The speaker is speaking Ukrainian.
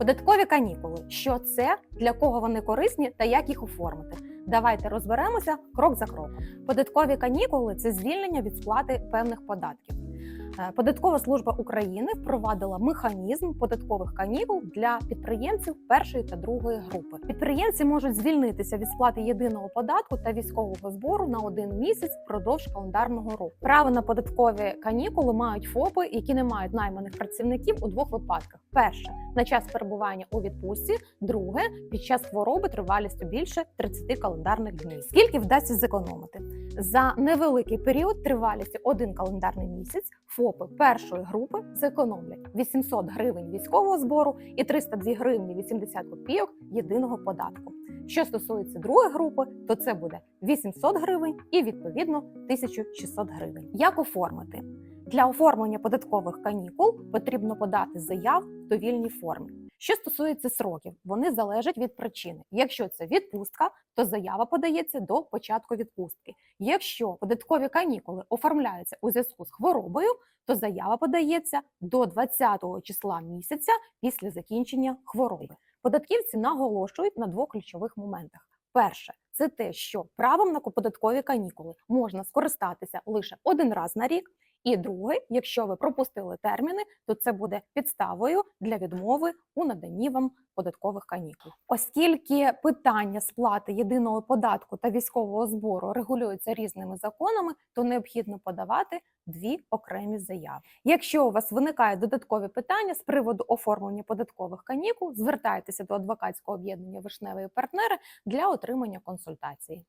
Податкові канікули. Що це, для кого вони корисні та як їх оформити? Давайте розберемося крок за кроком. Податкові канікули це звільнення від сплати певних податків. Е, Податкова служба України впровадила механізм податкових канікул для підприємців першої та другої групи. Підприємці можуть звільнитися від сплати єдиного податку та військового збору на один місяць впродовж календарного року. Право на податкові канікули мають ФОПи, які не мають найманих працівників у двох випадках: перше на час перебування у відпустці, друге під час хвороби тривалістю більше 30 календарних днів. Скільки вдасться зекономити за невеликий період тривалістю один календарний місяць? ФОПи першої групи зекономлять 800 гривень військового збору і 302 гривні 80 копійок єдиного податку. Що стосується другої групи, то це буде 800 гривень і відповідно 1600 гривень. Як оформити? Для оформлення податкових канікул потрібно подати заяву в довільній формі. Що стосується сроків, вони залежать від причини. Якщо це відпустка, то заява подається до початку відпустки. Якщо податкові канікули оформляються у зв'язку з хворобою, то заява подається до 20-го числа місяця після закінчення хвороби. Податківці наголошують на двох ключових моментах. Перше, це те, що правом на податкові канікули можна скористатися лише один раз на рік. І друге, якщо ви пропустили терміни, то це буде підставою для відмови у наданні вам податкових канікул. Оскільки питання сплати єдиного податку та військового збору регулюються різними законами, то необхідно подавати дві окремі заяви. Якщо у вас виникають додаткові питання з приводу оформлення податкових канікул, звертайтеся до адвокатського об'єднання вишневої партнери для отримання консультації.